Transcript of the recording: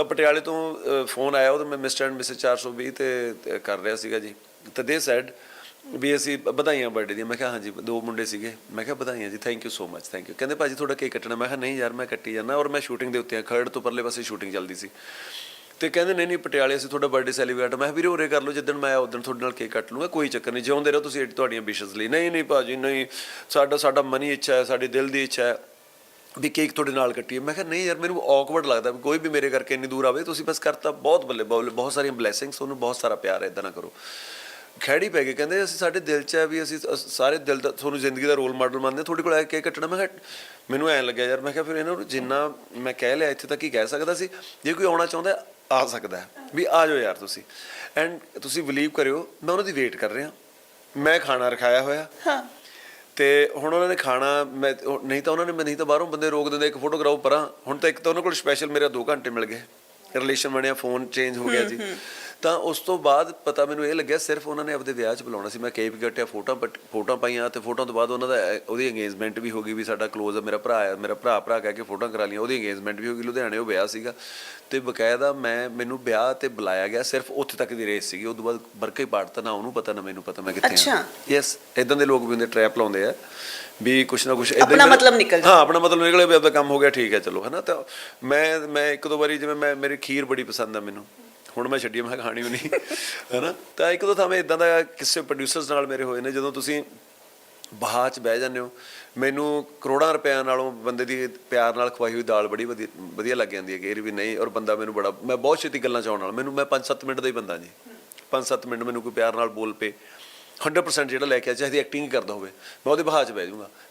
ਤਾਂ ਪਟਿਆਲੇ ਤੋਂ ਫੋਨ ਆਇਆ ਉਹ ਮੈਂ ਮਿਸਟਰ ਐਂਡ ਮਿਸਿਸ 420 ਤੇ ਤੇ ਕਰ ਰਿਹਾ ਸੀਗਾ ਜੀ। ਤਾਂ ਦੇ ਸੈਡ ਵੀ ਅਸੀਂ ਵਧਾਈਆਂ ਬਰਥਡੇ ਦੀਆਂ। ਮੈਂ ਕਿਹਾ, ਹਾਂਜੀ, ਦੋ ਮੁੰਡੇ ਸੀਗੇ। ਮੈਂ ਕਿਹਾ, ਵਧਾਈਆਂ ਜੀ thank you so much thank you ਕਹਿੰਦੇ, ਭਾਜੀ, ਤੁਹਾਡਾ ਕੇਕ ਕੱਟਣਾ। ਮੈਂ ਕਿਹਾ, ਨਹੀਂ ਯਾਰ, ਮੈਂ ਕੱਟੀ ਜਾਂਦਾ ਔਰ ਮੈਂ ਸ਼ੂਟਿੰਗ ਦੇ ਉੱਤੇ ਆ। ਖਰੜ ਤੋਂ ਪਰਲੇ ਪਾਸੇ ਸ਼ੂਟਿੰਗ ਚੱਲਦੀ ਸੀ। ਤੇ ਕਹਿੰਦੇ, ਨਹੀਂ ਨਹੀਂ, ਪਟਿਆਲੇ ਅਸੀਂ ਤੁਹਾਡਾ ਬਰਥਡੇ ਸੈਲੀਬ੍ਰੇਟ ਮੈਂ ਕਿਹਾ, ਵੀਰੇ, ਉਰੇ ਕਰ ਲਓ। ਜਿੱਦਣ ਮੈਂ ਆਇਆ ਉਦੋਂ ਤੁਹਾਡੇ ਨਾਲ ਕੇਕ ਕੱਟ ਲੂੰਗਾ। ਕੋਈ ਚੱਕਰ ਨਹੀਂ। ਜਿਉਂਦੇ ਰਹੋ ਤੁਸੀਂ ਤੁਹਾਡੀਆਂ ਵਿਸ਼ੇਸ ਲਈ। ਨਹੀਂ ਨਹੀਂ, ਭਾਜੀ, ਨਹੀਂ। ਸਾਡਾ ਸਾਡਾ ਮਨੀ ਇੱਛਾ ਹੈ, ਸਾਡੀ ਦਿਲ ਦੀ ਇੱਛਾ ਹੈ। ਵੀ ਕੇਕ ਤੁਹਾਡੇ ਨਾਲ ਕੱਟੀਏ ਮੈਂ ਕਿਹਾ ਨਹੀਂ ਯਾਰ ਮੈਨੂੰ ਔਕਵਰਡ ਲੱਗਦਾ ਵੀ ਕੋਈ ਵੀ ਮੇਰੇ ਕਰਕੇ ਇੰਨੀ ਦੂਰ ਆਵੇ। ਤੁਸੀਂ ਬਸ ਕਰਤਾ ਬਹੁਤ ਬੱਲੇ ਬੱਲੇ ਬਹੁਤ ਸਾਰੀਆਂ ਬਲੇਸਿੰਗਸ ਉਹਨੂੰ ਬਹੁਤ ਸਾਰਾ ਪਿਆਰ ਹੈ ਇਦਾਂ ਨਾ ਕਰੋ। ਖੈੜੀ ਪੈ ਗਏ ਕਹਿੰਦੇ ਅਸੀਂ ਸਾਡੇ ਦਿਲ 'ਚ ਹੈ ਵੀ ਅਸੀਂ ਸਾਰੇ ਦਿਲ ਦਾ ਤੁਹਾਨੂੰ ਜ਼ਿੰਦਗੀ ਦਾ ਰੋਲ ਮਾਡਲ ਮੰਨਦੇ ਹਾਂ, ਤੁਹਾਡੇ ਕੋਲ ਆ ਕੇ ਕੱਟਣਾ? ਮੈਂ ਕਿਹਾ ਮੈਨੂੰ ਐਂ ਲੱਗਿਆ ਯਾਰ। ਮੈਂ ਕਿਹਾ ਫਿਰ ਇਹਨਾਂ ਨੂੰ ਜਿੰਨਾ ਮੈਂ ਕਹਿ ਲਿਆ ਇੱਥੇ ਤੱਕ ਹੀ ਕਹਿ ਸਕਦਾ ਸੀ। ਜੇ ਕੋਈ ਆਉਣਾ ਚਾਹੁੰਦਾ ਆ ਸਕਦਾ ਵੀ ਆ ਜਾਓ ਯਾਰ ਤੁਸੀਂ। ਐਂਡ ਤੁਸੀਂ ਬਲੀਵ ਕਰਿਓ ਮੈਂ ਉਹਨਾਂ ਦੀ ਵੇਟ ਕਰ ਰਿਹਾ। ਮੈਂ ਖਾਣਾ ਰਖਾਇਆ ਹੋਇਆ। ਹਾਂ। ਤੇ ਹੁਣ ਉਹਨਾਂ ਨੇ ਖਾਣਾ, ਮੈਂ ਨਹੀਂ ਤਾਂ ਉਹਨਾਂ ਨੇ, ਮੈਂ ਨਹੀਂ ਤਾਂ ਬਾਹਰੋਂ ਬੰਦੇ ਰੋਕ ਦਿੰਦੇ, ਇੱਕ ਫੋਟੋਗ੍ਰਾਫ ਕਰਾਓ ਪਰਾਂ ਹੁਣ ਤਾਂ ਇੱਕ ਤਾਂ ਉਹਨਾਂ ਕੋਲ ਸਪੈਸ਼ਲ ਮੇਰਾ 2 ਘੰਟੇ ਮਿਲ ਗਏ। ਰਿਲੇਸ਼ਨ ਬਣਿਆ ਫੋਨ ਚੇਂਜ ਹੋ ਗਿਆ ਜੀ। ਤਾਂ ਉਸ ਤੋਂ ਬਾਅਦ ਪਤਾ ਮੈਨੂੰ ਇਹ ਲੱਗਿਆ ਸਿਰਫ ਉਹਨਾਂ ਨੇ ਆਪਦੇ ਵਿਆਹ 'ਚ ਬੁਲਾਉਣਾ ਸੀ। ਮੈਂ ਕੇਕ ਕੱਟਿਆ ਫੋਟੋ ਫੋਟੋਆਂ ਪਾਈਆਂ ਤੇ ਫੋਟੋਆਂ ਤੋਂ ਬਾਅਦ ਉਹਨਾਂ ਦਾ ਉਹਦੀ ਅੰਗੇਜਮੈਂਟ ਵੀ ਹੋ ਗਈ ਵੀ ਸਾਡਾ ਆ ਮੇਰਾ ਭਰਾ ਆ ਮੇਰਾ ਭਰਾ ਭਰਾ ਕਹਿ ਕੇ ਫੋਟੋਆਂ ਕਰਾ ਲਈਆਂ ਉਹਦੀ ਅੰਗੇਜਮੈਂਟ ਵੀ ਹੋ ਗਈ ਲੁਧਿਆਣੇ ਉਹ ਵਿਆਹ ਸੀਗਾ। ਤੇ ਬਕਾਇਦਾ ਮੈਂ ਮੈਨੂੰ ਵਿਆਹ ਤੇ ਬੁਲਾਇਆ ਗਿਆ ਸਿਰਫ ਉੱਥੇ ਤੱਕ ਦੀ ਰੇਸ ਸੀਗੀ ਉਸ ਤੋਂ ਬਾਅਦ ਵਰਕੇ ਪਾੜਤਾ ਨਾ ਉਹਨੂੰ ਪਤਾ ਨਾ ਮੈਨੂੰ ਪਤਾ ਮੈਂ ਕਿੱਥੇ। ਹਾਂ। ਯੈਸ ਇਦਾਂ ਦੇ ਲੋਕ ਵੀ ਹੁੰਦੇ ਟ੍ਰੈਪ ਲਾਉਂਦੇ ਆ ਵੀ ਕੁਛ ਨਾ ਕੁਛ ਏਦਾਂ ਹੀ ਮਤਲਬ ਨਿਕਲ ਹਾਂ ਆਪਣਾ ਮਤਲਬ ਨਿਕਲੇ ਵੀ ਆਪਦਾ ਕੰਮ ਹੋ ਗਿਆ ਠੀਕ ਹੈ ਚਲੋ ਹਨਾ ਤਾਂ ਮੈਂ ਮੈਂ ਇੱਕ ਦੋ ਵਾਰੀ ਜਿਵੇਂ ਮੈਂ ਮੇਰੀ ਖੀਰ ਬੜੀ ਪਸੰਦ ਆ ਮੈਨੂੰ। ਹੁਣ ਮੈਂ ਛੱਡੀ, ਮੈਂ ਖਾਣੀ ਵੀ ਨਹੀਂ। ਹਨਾ? ਤਾਂ ਇੱਕ ਦੋ ਥਾਵੇਂ ਇਦਾਂ ਦਾ ਕਿਸੇ ਪ੍ਰੋਡਿਊਸਰਸ ਨਾਲ ਮੇਰੇ ਹੋਏ ਨੇ, ਜਦੋਂ ਤੁਸੀਂ ਬਾਹਾਂ 'ਚ ਬਹਿ ਜਾਂਦੇ ਹੋ, ਮੈਨੂੰ ਕਰੋੜਾਂ ਰੁਪਿਆਂ ਨਾਲੋਂ ਬੰਦੇ ਦੀ ਪਿਆਰ ਨਾਲ ਖਵਾਈ ਹੋਈ ਦਾਲ ਬੜੀ ਵਧੀਆ ਵਧੀਆ ਲੱਗ ਜਾਂਦੀ ਹੈ ਕਿ ਇਹ ਵੀ ਨਹੀਂ, ਔਰ ਬੰਦਾ ਮੈਨੂੰ ਬੜਾ, ਮੈਂ ਬਹੁਤ ਛੇਤੀ ਗੱਲਾਂ ਚਾਉਣ ਨਾਲ ਮੈਨੂੰ ਮੈਂ 5-7 ਮਿੰਟ ਦਾ ਹੀ ਬੰਦਾ ਜੀ। 5-7 ਮਿੰਟ ਮੈਨੂੰ ਕੋਈ ਪਿਆਰ ਨਾਲ ਬੋਲ ਪੇ 100% ਜਿਹੜਾ ਲੈ ਕੇ ਆ ਚਾਹੇ ਐਕਟਿੰਗ ਕਰਦਾ ਹੋਵੇ, ਮੈਂ ਉਹਦੇ ਬਹਾ 'ਚ ਬਹਿ ਜਾਊਂਗਾ।